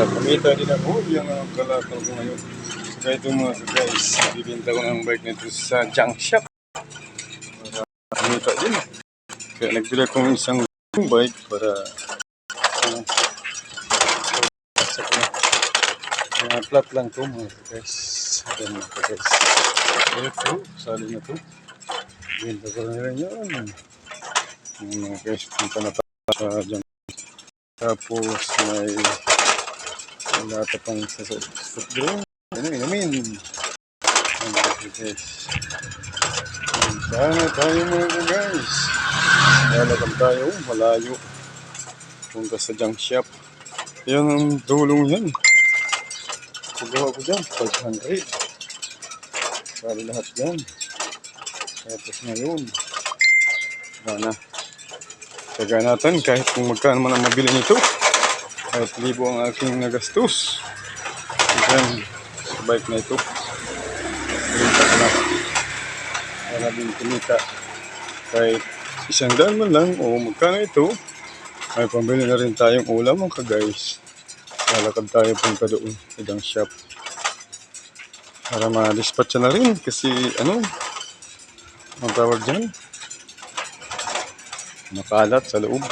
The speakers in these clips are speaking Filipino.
Para kumita din ako, yan ang kalakal ko ngayon. Kaya ito mga guys, bibinta ko ng bike nito sa junk shop. Para kumita din. Kaya nagbila kong isang bike para uh, mga flat lang to mga guys. Ayan mga guys. Ito, sali na to. Bibinta ko na rin. Ayan mga guys, punta na tayo sa junk tapos may wala pa pang sa soft drink. Ano, inumin. Ano, guys. Sana tayo mga guys. Lalagam tayo, malayo. Punta sa junk shop. Yan ang dulong yan. Pagawa ko dyan, 500. Sali lahat yan. Tapos ngayon, wala na. Taga natin kahit kung magkano man ang mabili nito. Kahit libo ang aking nagastos. Diyan, sa bike na ito. Kumita ko na. Para din kumita. Kahit isang daan man lang o magkano ito. Ay pambili na rin tayong ulam mga guys. Lalakad tayo punta doon junk shop. Para ma-dispatch na rin kasi ano, ang tawag dyan, makalat sa loob.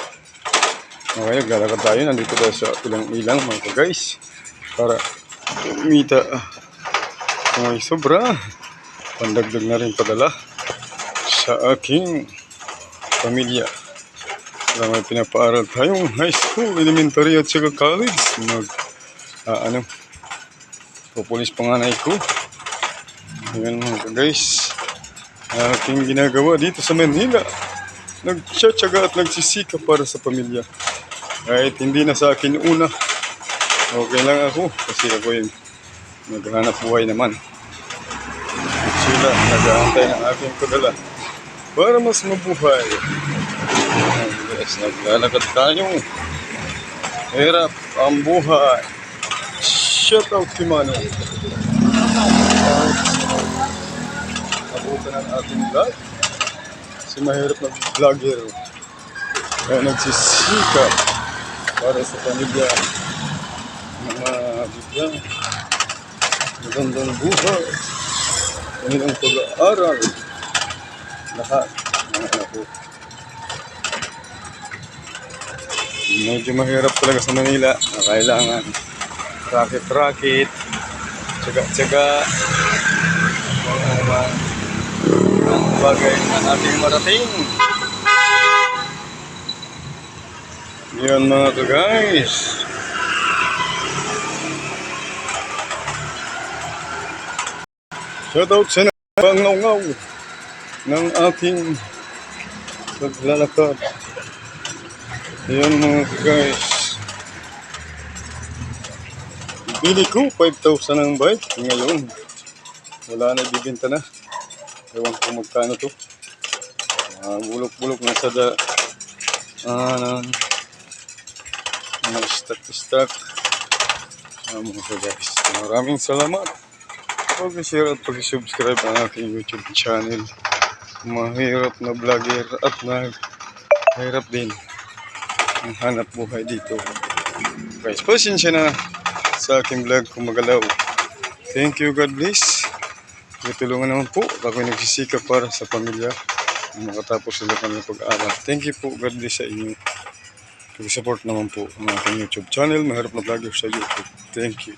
Okay, naglalakad tayo. Nandito tayo sa ilang ilang mga guys. Para kumita. May sobra, pandagdag na rin padala sa aking pamilya. Para may pinapaaral tayong high school, elementary at saka college. Mag, ah, ano, pupulis panganay ko. Ayan mga guys. Aking ginagawa dito sa Manila nagtsatsaga at nagsisika para sa pamilya. Kahit hindi na sa akin una, okay lang ako kasi ako yung naghahanap buhay naman. At sila nag-aantay ng aking padala para mas mabuhay. Guys, naglalakad tayo. Hirap ang buhay. Shout out kay Mano. Abutan ang ating vlog si mahirap na vlogger. Kaya nagsisikap para sa pamilya. Mga bigyan. Magandang buhay. Kanilang pag-aaral. Lahat. Mga anak ko. Medyo mahirap talaga sa Manila. Na kailangan racket-racket. Tsaga-tsaga. Mga bagay na ating marating. Yan mga to guys. Shoutout sa pangaw ng ating paglalakad. Yan mga to guys. Bili ko 5,000 ang bike. Ngayon, wala na bibinta na. Ewan ko magkano to. Uh, bulok-bulok na sa da, uh, mga stock-stock. Uh, mga guys, maraming salamat. Huwag share at pag-subscribe ang aking YouTube channel. Mahirap na vlogger at mahirap din ang hanap buhay dito. Guys, pasensya na sa aking vlog kung magalaw. Thank you, God bless. Tutulungan naman po. Ako nagsisikap para sa pamilya. Makatapos sila kami pag-aaral. Thank you po. God bless sa inyo. Support नाम हमको YouTube channel में हर अपना thank you